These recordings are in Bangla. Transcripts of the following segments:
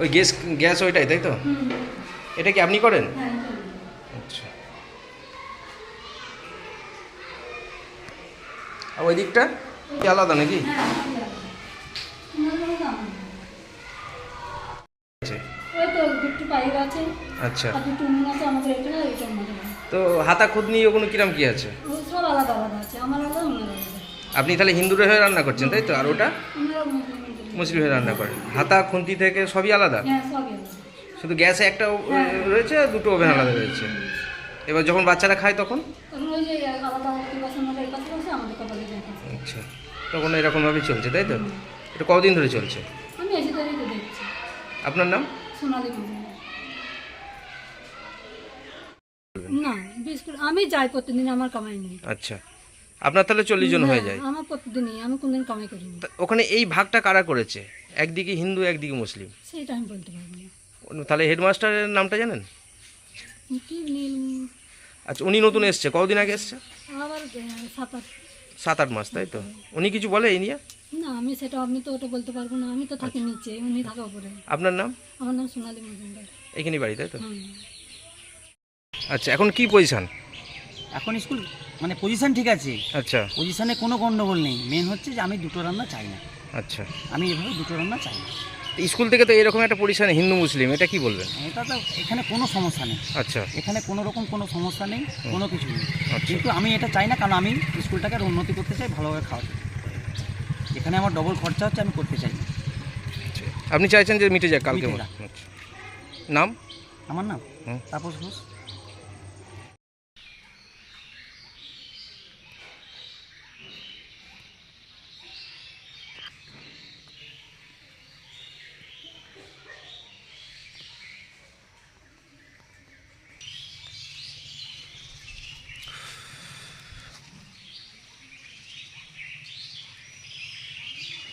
ওই গ্যাস গ্যাস ওইটাই তাই তো? এটা কি আপনি করেন? হ্যাঁ আচ্ছা। আর ওই দিকটা? কি আলাদা নাকি? আছে। আচ্ছা। এখানে। তো হাতা খুদনি ওগুলো কিরাম কি আছে? সব আলাদা আলাদা আছে। আমার আলাদা। আপনি তাহলে হিন্দুরে হয়ে রান্না করছেন তাই তো? আর ওটা? মুসলিম হয়ে রান্না করেন হাতা খুন্তি থেকে সবই আলাদা? হ্যাঁ শুধু গ্যাসে একটা ও- রয়েছে দুটো ওভেন আলাদা রয়েছে? এবার যখন বাচ্চারা খায় তখন? আচ্ছা। তখন এরকমভাবেই চলছে তাই তো? এটা কতদিন ধরে চলছে? আপনার নাম? না বিস্কুট আমি যাই প্রতিদিন আমার কামাই নেই। আচ্ছা। আপনার তাহলে চল্লিশ জন হয়ে যায়। আমার প্রতিদিনই আমি কোনদিন কামাই করিনি। তা ওখানে এই ভাগটা কারা করেছে? একদিকে হিন্দু একদিকে মুসলিম। সেটা আমি বলতে পারব না। তাহলে হেডমাস্টারের নামটা জানেন? কি নীল? আচ্ছা উনি নতুন এসছে। কতদিন আগে এসছে? আবার আহ, সাত আট সাত আট মাস তাই তো? উনি কিছু বলে এই নিয়ে? না আমি সেটা আমি তো ওটা বলতে পারব না। আমি তো থাকি নিচে উনি থাকা উপরে। আপনার নাম? আমার নাম সোনালি মজুমদার। এখানেই বাড়ি তাই তো? হুম। আচ্ছা এখন কি পজিশন এখন স্কুল মানে পজিশন ঠিক আছে। আচ্ছা। পজিশনে কোনো গন্ডগোল নেই। মেন হচ্ছে যে আমি দুটো রান্না চাই না। আচ্ছা। আমি এভাবে দুটো রান্না চাই না। স্কুল থেকে তো এরকম একটা পজিশন হিন্দু মুসলিম এটা কি বলবেন? এটা তো এখানে কোনো সমস্যা নেই। আচ্ছা। এখানে কোনো রকম কোনো সমস্যা নেই কোনো কিছু নেই। আচ্ছা। কিন্তু আমি এটা চাই না কারণ আমি স্কুলটাকে আর উন্নতি করতে চাই ভালোভাবে খাওয়াতে এখানে আমার ডবল খরচা হচ্ছে আমি করতে চাই না। আচ্ছা। আপনি চাইছেন যে মিটে যাক কালকে নাম? আমার নাম? আচ্ছা নাম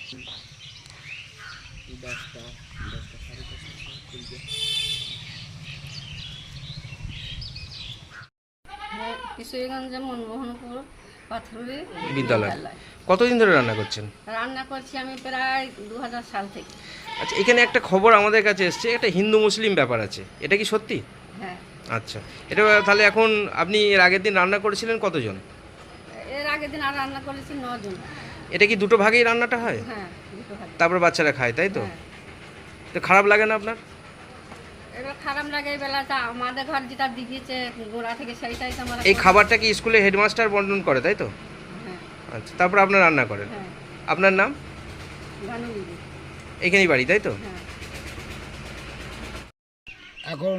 তাপস ঘোষ কিশোরীগঞ্জ মনমোহনপুর পাথরুলি বিদ্যালয়। কতদিন ধরে রান্না করছেন? রান্না করছি আমি প্রায় দু হাজার সাল থেকে। আচ্ছা এখানে একটা খবর আমাদের কাছে এসছে একটা হিন্দু মুসলিম ব্যাপার আছে। এটা কি সত্যি? হ্যাঁ। আচ্ছা এটা তাহলে এখন আপনি এর আগের দিন রান্না করেছিলেন কতজন? এর আগের দিন আর রান্না করেছি নজন। এটা কি দুটো ভাগেই রান্নাটা হয়? হ্যাঁ দুটো তারপর বাচ্চারা খায় তাই তো? হ্যাঁ। তো খারাপ লাগে না আপনার? এবার খারাপ লাগে এই বেলাটা। আমাদের ঘর যেটা দিয়েছে গোড়া থেকে সেইটাই তো আমরা এই খাবারটা কি স্কুলে হেডমাস্টার বন্টন করে তাই তো? হ্যাঁ। আচ্ছা তারপর আপনার রান্না করেন। হ্যাঁ। আপনার নাম? ভানু দিদি এখানেই বাড়ি তাই তো? হ্যাঁ। এখন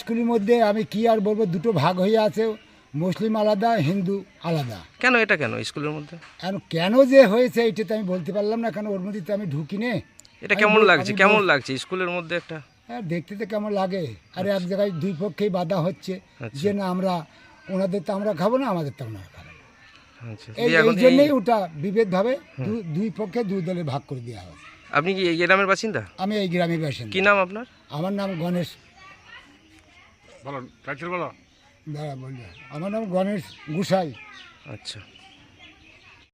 স্কুলের মধ্যে আমি কি আর বলব দুটো ভাগ হয়ে আছে। মুসলিম আলাদা হিন্দু আলাদা। কেন এটা কেন স্কুলের মধ্যে? এখন কেন যে হয়েছে এটা তো আমি বলতে পারলাম না কেন ওর মধ্যে তো আমি ঢুকি নে এটা কেমন লাগছে? কেমন লাগছে স্কুলের মধ্যে একটা? হ্যাঁ দেখতে তো কেমন লাগে। আর এক জায়গায় দুই পক্ষেই বাধা হচ্ছে আচ্ছা। যে না আমরা ওনাদের তো আমরা খাব না আমাদের তো আমরা খাব না। আচ্ছা। এই জন্যই ওটা বিভেদভাবে দু- দুই পক্ষে দুই দলে ভাগ করে দেওয়া হয়। আপনি কি এই গ্রামের বাসিন্দা? আমি এই গ্রামের বাসিন্দা। কি নাম আপনার? আমার নাম গণেশ। বলো টাইটেল বলো। দাঁড়া বলবে আমার নাম গণেশ গুসাই। আচ্ছা।